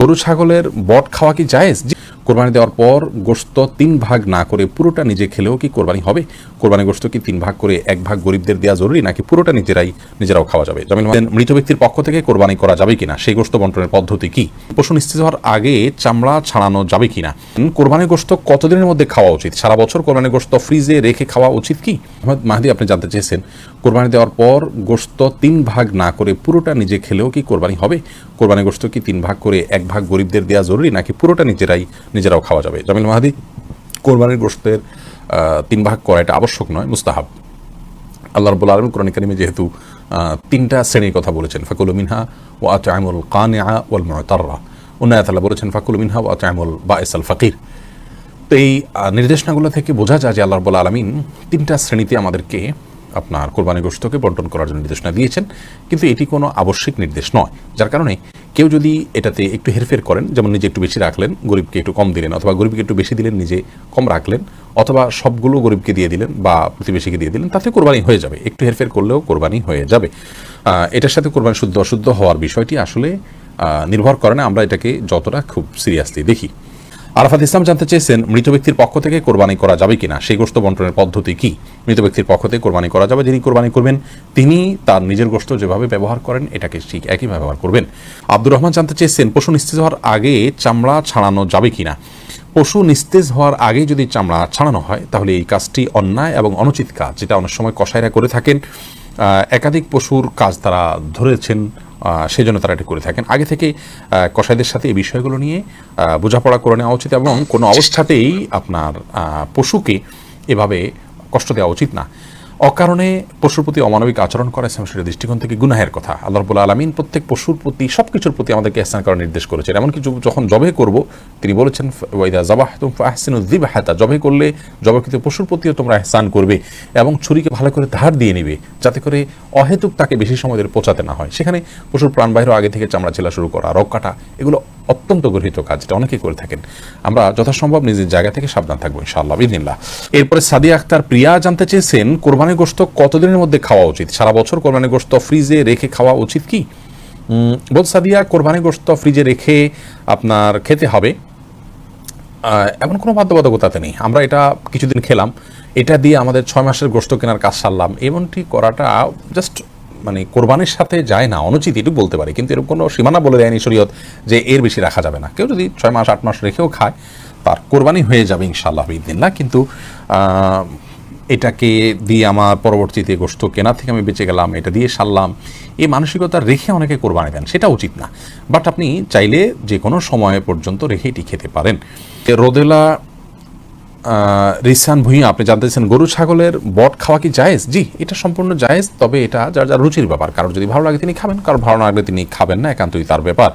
গরু, ছাগলের বট খাওয়া কি জায়েজ? কোরবানি দেওয়ার পর গোশত তিন ভাগ না করে পুরোটা নিজে খেলেও কি কোরবানি হবে? কোরবানি গোস্ত কি তিন ভাগ করে এক ভাগ গরিবদের দেওয়া জরুরি, নাকি পুরোটা নিজেরাই, নিজেরাও খাওয়া যাবে? জামিল মৃত ব্যক্তির পক্ষ থেকে কোরবানি করা যাবে কিনা? সেই গোস্ত বন্টনের পদ্ধতি কি? পশু নিশ্চিত হওয়ার আগে চামড়া ছাড়ানো যাবে কিনা? কোরবানি গোস্ত কতদিনের মধ্যে খাওয়া উচিত? সারা বছর কোরবানি গোস্ত ফ্রিজে রেখে খাওয়া উচিত কি? মাহাদি, আপনি জানতে চেয়েছেন, কোরবানি দেওয়ার পর গোস্ত তিন ভাগ না করে পুরোটা নিজে খেলেও কি কোরবানি হবে? কোরবানি গোশত কি তিন ভাগ করে এক ভাগ গরিবদের দেওয়া জরুরি নাকি পুরোটা নিজেরাই নিজেরাও খাওয়া যাবে? জামিল মাহাদি কোরবানির আহ, তিন ভাগ করা এটা আবশ্যক নয় মুস্তাহাব। আল্লাহ রবুল আলম কোরআন কারিমে যেহেতু তিনটা শ্রেণির কথা বলেছেন ফাকুল মিনহা ও আতামুল ওয়াল মুতাররা। উন্নায়াত আল্লাহ বলেছেন ফাকুল মিনহা ও আতামুল বায়েস আল ফাকির। তো এই নির্দেশনাগুলো থেকে বোঝা যায় যে আল্লাহ রবুল আলমিন তিনটা শ্রেণীতে আমাদেরকে আপনার কোরবানি গোষ্ঠকে বন্টন করার জন্য নির্দেশনা দিয়েছেন, কিন্তু এটি কোনো আবশ্যিক নির্দেশ নয়। যার কারণে কেউ যদি এটাতে একটু হেরফের করেন, যেমন নিজে একটু বেশি রাখলেন, গরিবকে একটু কম দিলেন, অথবা গরিবকে একটু বেশি দিলেন, নিজে কম রাখলেন, অথবা সবগুলো গরিবকে দিয়ে দিলেন বা প্রতিবেশীকে দিয়ে দিলেন, তাতে কোরবানি হয়ে যাবে। একটু হেরফের করলেও কোরবানি হয়ে যাবে। এটার সাথে কোরবানি শুদ্ধ অশুদ্ধ হওয়ার বিষয়টি আসলে নির্ভর করে না। আমরা এটাকে যতটা খুব সিরিয়াসলি দেখি। আরাফাত ইসলাম জানতে চেয়েছেন, মৃত ব্যক্তির পক্ষ থেকে কোরবানি করা যাবে কিনা? সেই গোষ্ঠ বন্টনের পদ্ধতি কি? মৃত ব্যক্তির পক্ষ থেকে কোরবানি করা যাবে, যিনি কোরবানি করবেন, তিনি তার নিজের গোষ্ঠ যেভাবে ব্যবহার করেন, এটাকে ঠিক একই ব্যবহার করবেন। আব্দুর রহমান জানতে চেয়েছেন, পশু নিস্তেজ হওয়ার আগে চামড়া ছাড়ানো যাবে কিনা? পশু নিস্তেজ হওয়ার আগেই যদি চামড়া ছাড়ানো হয়, তাহলে এই কাজটি অন্যায় এবং অনুচিত কাজ, যেটা অনেক সময় কসাইরা করে থাকেন। একাধিক পশুর কাজ তারা ধরেছেন আহ, সেই জন্য তারা এটা করে থাকেন। আগে থেকে কষাইদের কসাইদের সাথে এই বিষয়গুলো নিয়ে বোঝাপড়া করে নেওয়া উচিত এবং কোনো অবস্থাতেই আপনার পশুকে এভাবে কষ্ট দেওয়া উচিত না। অকারণে পশুর প্রতি অমানবিক আচরণ করা ইসলাম শরীরের দৃষ্টিকোণ থেকে গুনাহের কথা। আল্লাহ রবুল্লা আলমিন প্রত্যেক পশুর প্রতি সব কিছুর প্রতি আমাদেরকে এহসান করার নির্দেশ করেছেন। এমনকি যখন জবে করব, তিনি বলেছেন ওয়াইদা জবাহ উদ্দিব হাতা জবে করলে জবাকৃত পশুর প্রতিও তোমরা এহসান করবে এবং ছুরিকে ভালো করে ধার দিয়ে নিবে, যাতে করে অহেতুক তাকে বেশি সময় ধরে পচাতে না হয়। সেখানে পশুর প্রাণ বাহির আগে থেকে চামড়া ছেলা শুরু করা রক কাটা এগুলো অত্যন্ত গর্হিত কাজ যেটা অনেকেই করে থাকেন। আমরা যথাসম্ভব নিজের জায়গা থেকে সাবধান থাকব, ইনশাআল্লাহ, বিদিনিল্লাহ। এরপরে সাদিয়া আক্তার প্রিয়া জানতে চেয়েছেন কোরবানি গোস্ত কতদিনের মধ্যে খাওয়া উচিত? সারা বছর কোরবানি গোস্ত ফ্রিজে রেখে খাওয়া উচিত কি? বোধ সাদিয়া কোরবানি গোস্ত ফ্রিজে রেখে আপনার খেতে হবে। এমন কোনো বাধ্যবাধকতাতে নেই। আমরা এটা কিছুদিন খেলাম। এটা দিয়ে আমাদের ছয় মাসের গোস্ত কেনার কাজ সারলাম। এমনটি করাটা জাস্ট মানে কোরবানির সাথে যায় না, অনুচিত এটুকু বলতে পারি। কিন্তু এরকম কোনো সীমানা বলে দেয়নি শরীয়ত যে এর বেশি রাখা যাবে না। কেউ যদি ছয় মাস, আট মাস রেখেও খায়, তার কোরবানি হয়ে যাবে ইনশাআল্লাহ না কিন্তু এটাকে দিয়ে আমার পরবর্তীতে গোস্ত কেনা থেকে আমি বেঁচে গেলাম, এটা দিয়ে সারলাম, এই মানসিকতা রেখে অনেকে কোরবানি দেন সেটা উচিত না। বাট আপনি চাইলে যে কোনো সময় পর্যন্ত রেখে এটি খেতে পারেন। রোদেলা রিসান ভূঁইয়া, আপনি জানতে চাইছেন গরু ছাগলের বট খাওয়া কি জায়েজ? জি, এটা সম্পূর্ণ জায়েজ, তবে এটা যার যার রুচির ব্যাপার। কারোর যদি ভালো লাগে তিনি খাবেন, কারোর ভালো না লাগলে তিনি খাবেন না, একান্তই তার ব্যাপার।